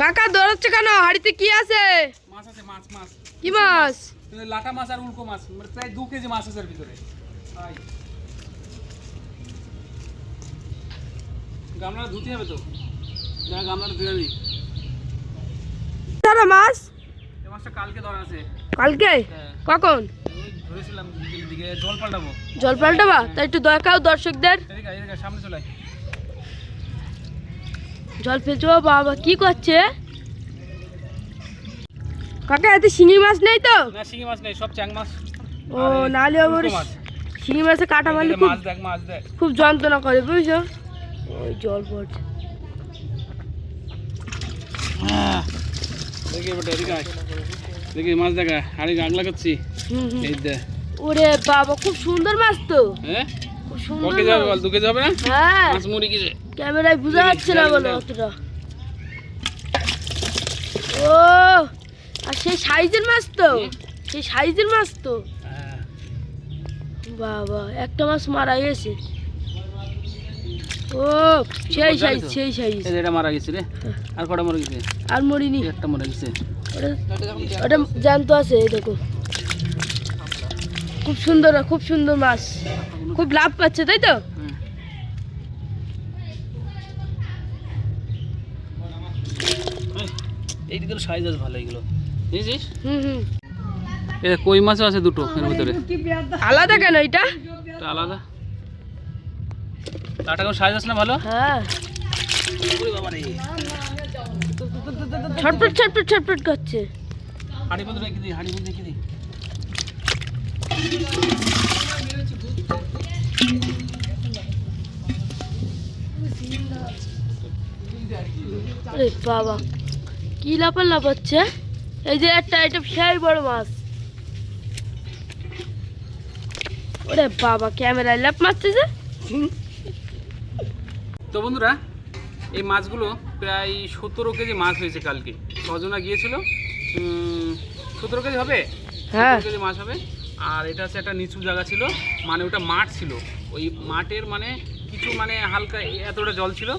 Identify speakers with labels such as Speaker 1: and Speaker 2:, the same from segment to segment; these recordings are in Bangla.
Speaker 1: কাকা দৌড়াচ্ছে কেন? হাড়িতে কি আছে?
Speaker 2: মাছ আছে মাছ মাছ।
Speaker 1: কি মাছ?
Speaker 2: লাটা মাছ আর উল্কো মাছ মানে প্রায় দু কেজি মাছ আছে ভিতরে। তাই গামলাটা ধুতে হবে তো। না গামলাটা ধুয়ে নি।
Speaker 1: ধরো মাছ।
Speaker 2: এই মাছটা কালকে ধরা আছে।
Speaker 1: কালকে?
Speaker 2: হ্যাঁ।
Speaker 1: কখন?
Speaker 2: ধরেছিলাম দিকে জল পাল্টাবো।
Speaker 1: জল পাল্টাবা? তাই একটু দেখাও দর্শকদের।
Speaker 2: সামনে চলে।
Speaker 1: জল ফেলছো বাবা কি করছে? কাকা এতে শিঙি মাছ নেই তো?
Speaker 2: না শিঙি মাছ নেই সব চ্যাং মাছ।
Speaker 1: ও নালে আবার শিঙি মাছে কাটা মারলে খুব
Speaker 2: মাছ দেখ মাছ দেখ।
Speaker 1: খুব যন্ত্রণা করে বুঝছ? ওই জল পড়ছে।
Speaker 2: দেখি বেটা এদিকে আয়। দেখি মাছ দেখা হাড়ি আগলা করছি। এই দেখ
Speaker 1: ওরে বাবা খুব সুন্দর মাছ তো।
Speaker 2: হ্যাঁ?
Speaker 1: খুব সুন্দর
Speaker 2: বল
Speaker 1: মাছ।
Speaker 2: দু কেজি না?
Speaker 1: হ্যাঁ।
Speaker 2: মাছ মুড়ি কেজি
Speaker 1: ক্যামেরায় বোঝা যাচ্ছে না বলো অতটা। ও আর সেই সাইজের মাছ তো? সেই সাইজের মাছ তো?
Speaker 2: হ্যাঁ।
Speaker 1: বাবা একটা মাছ মারা গেছে। ও সেই সাইজ সেই সাইজ।
Speaker 2: এটা মারা গেছে রে। আর কটা মরে গেছে?
Speaker 1: আর মরিনি।
Speaker 2: একটা মরে গেছে।
Speaker 1: ওটা ওটা জ্যান্ত আছে এই দেখো। খুব সুন্দর খুব সুন্দর মাছ। খুব লাভ পাচ্ছে তাই তো?
Speaker 2: হুম। এই সাইজ আছে ভালো এগুলো। বুঝেছিস?
Speaker 1: হুম হুম।
Speaker 2: এ কই মাছও আছে দুটো এর ভিতরে।
Speaker 1: আলাদা কেন এটা
Speaker 2: এটা আলাদা। তাটা কেমন সাইজ আছে না ভালো?
Speaker 1: হ্যাঁ।
Speaker 2: ওরে বাবা রে।
Speaker 1: ছটপট ছটপট ছটপট করছে।
Speaker 2: হাড়ি বন্ধ রেখে দিই হাড়ি বন্ধ রেখে দিই
Speaker 1: আরে বাবা কি লাফান লাফাচ্ছে এই যে একটা এটা সেই বড় মাছ। ওরে বাবা ক্যামেরায় লাফ মারছে যে।
Speaker 2: তো বন্ধুরা এই মাছগুলো প্রায় সতেরো কেজি মাছ হয়েছে কালকে। ছজনা গিয়েছিল? সতেরো কেজি হবে?
Speaker 1: হ্যাঁ।
Speaker 2: কেজি মাছ হবে। আর এটা হচ্ছে একটা নিচু জায়গা ছিল মানে ওটা মাঠ ছিল। ওই মাঠের মানে কিছু মানে হালকা এতটা জল ছিল।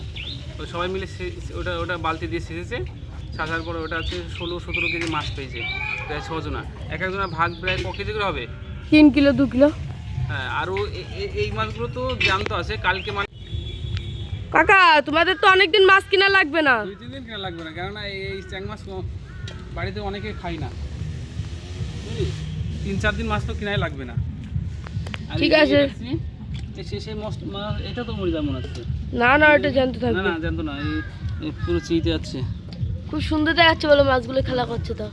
Speaker 2: তো সবাই মিলে ওটা ওটা বালতি দিয়ে সেচেছে সাজার পরে ওটা হচ্ছে ষোলো সতেরো কেজি মাছ পেয়েছে। প্রায় ছজনা এক একজনের ভাগ প্রায় ক কেজি করে হবে?
Speaker 1: তিন কিলো দু কিলো।
Speaker 2: হ্যাঁ আরও এই মাছগুলো তো জানতো আছে। কালকে মানে
Speaker 1: কাকা তোমাদের তো অনেকদিন মাছ কিনা লাগবে না।
Speaker 2: দুই তিন দিন কেনা লাগবে না। কেননা এই এই চ্যাং মাছ বাড়িতে অনেকে খাই না। তিন চার দিন মাছ তো কিনাই লাগবে না।
Speaker 1: ঠিক আছে।
Speaker 2: মস্ত এটা তো মনে হচ্ছে।
Speaker 1: না না ওটা জানতে
Speaker 2: না
Speaker 1: থাকবে।
Speaker 2: না জানতো না এই পুরো চিতে
Speaker 1: খুব সুন্দর দেখাচ্ছে বলো মাছগুলো খেলা করছে তো।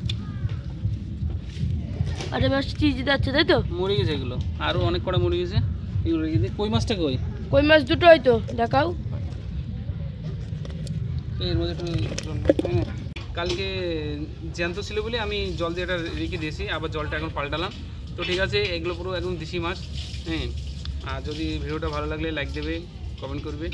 Speaker 1: আর এই মাছ চিজি যাচ্ছে তাই তো?
Speaker 2: মরে গেছে এগুলো। আরও অনেক কটা মরে গেছে। এগুলো রেখে দিই। কই মাছটা কই?
Speaker 1: কই মাছ দুটো হয়তো দেখাও।
Speaker 2: এর মধ্যে একটু জল ভরতে হবে। কালকে জ্যান্ত ছিল বলে আমি জল দিয়ে এটা রেখে দিয়েছি। আবার জলটা এখন পাল্টালাম। তো ঠিক আছে এগুলো পুরো একদম দেশি মাছ। হ্যাঁ। আর যদি ভিডিওটা ভালো লাগলে লাইক দেবে কমেন্ট করবে।